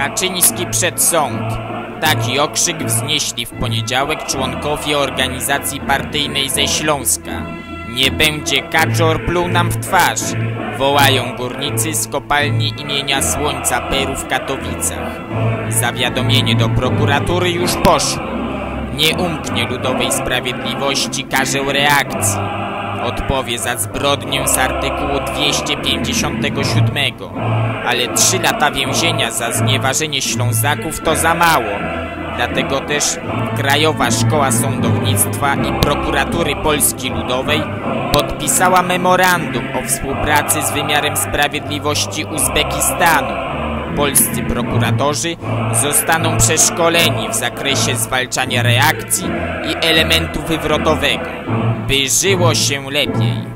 Kaczyński przed sąd. Taki okrzyk wznieśli w poniedziałek członkowie organizacji partyjnej ze Śląska. Nie będzie kaczor pluł nam w twarz, wołają górnicy z kopalni imienia Słońca Peru w Katowicach. Zawiadomienie do prokuratury już poszło. Nie umknie ludowej sprawiedliwości karzeł reakcji. Odpowie za zbrodnię z artykułu 257, ale trzy lata więzienia za znieważenie Ślązaków to za mało. Dlatego też Krajowa Szkoła Sądownictwa i Prokuratury Polski Ludowej podpisała memorandum o współpracy z wymiarem sprawiedliwości Uzbekistanu. Polscy prokuratorzy zostaną przeszkoleni w zakresie zwalczania reakcji i elementu wywrotowego, by żyło się lepiej.